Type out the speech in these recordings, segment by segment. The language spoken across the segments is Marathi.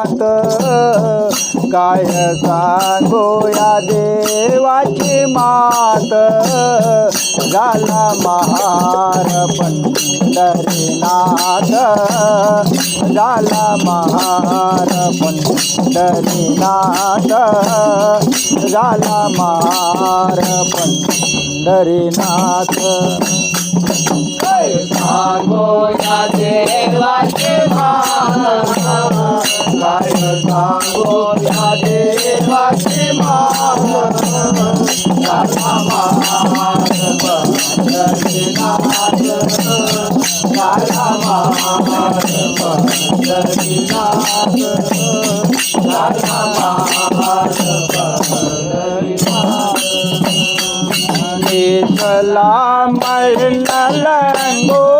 मात काय सांगोया देवाची मात? झाला महार पंढरीनाथ. झाला महार पंढरीनाथ. झाला महार पंढरीनाथ. सांगोया देवाचे मान काय सांगो या देवाचे मान झाला महार पंढरीनाथ झाला महार पंढरीनाथ झाला महार पंढरीनाथ सलाम लंगोटी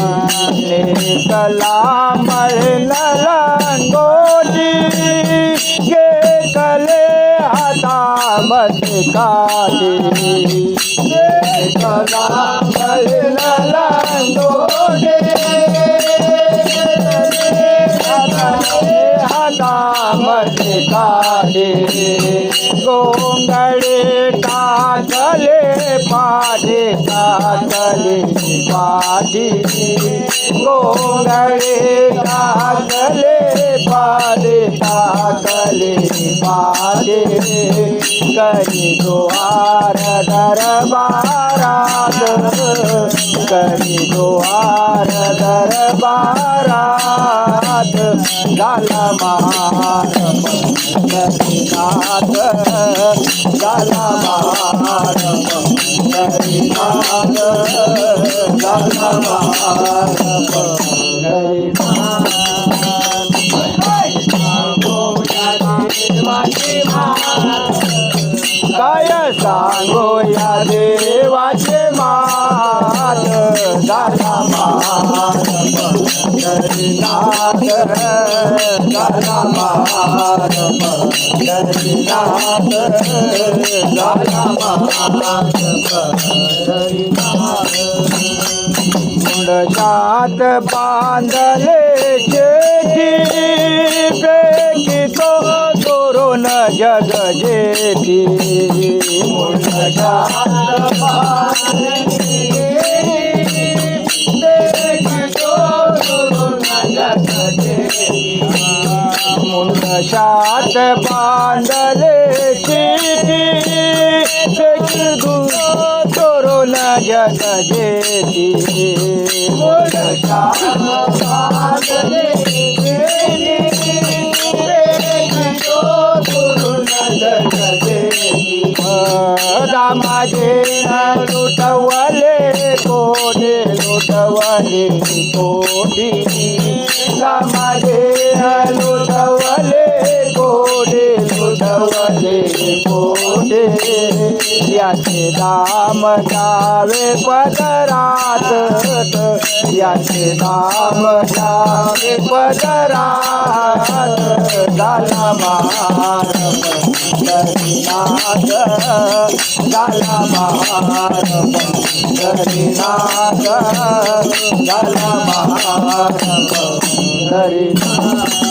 काठी गोंगळे टाकले पाठी टाकले पाठी. गोंगळे टाकले पाठी टाकले पाठी. करी द्वार दरबारात करी द्वार दरबारात झाला महार पंढरीनाथ झाला महार पंढरीनाथ झाला महार काय सांगो मुंडशात बांधले शेती पेकी तो तोरण जग जेती. मुंडशात हात बांधले चिठी तोरण जग जेती मुंडशात लुटवले कोणी लुटवले कोणी माझे याचे धाम जावे पदरात याचे धाम जावे पदरात झाला महार पंढरीनाथ झाला महार पंढरीनाथ झाला महार पंढरीनाथ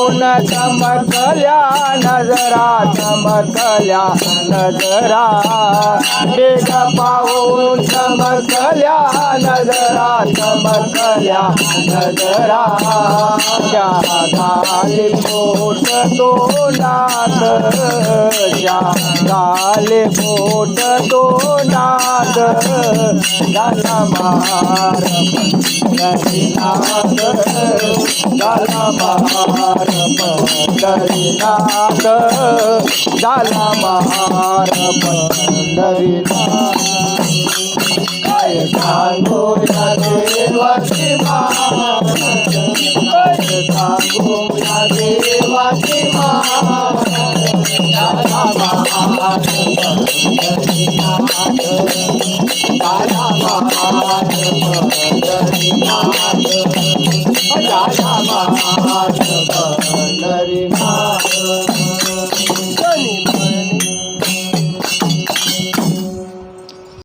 चमकल्या नजरा चमकल्या नजरा. ढेगा पाहून चमकल्या नजरा चमकल्या नजरा. क्या घाले पोट तोंडात त्या घाले पोट तोंडात झाला मार पंढरीनाथ झाला मार. पंढरीनाथ झाला महार पंढरीनाथ काय सांगू या देवाची मान काय सांगू या देवाची मान झाला महार पंढरीनाथ झाला महार पंढरीनाथ झाला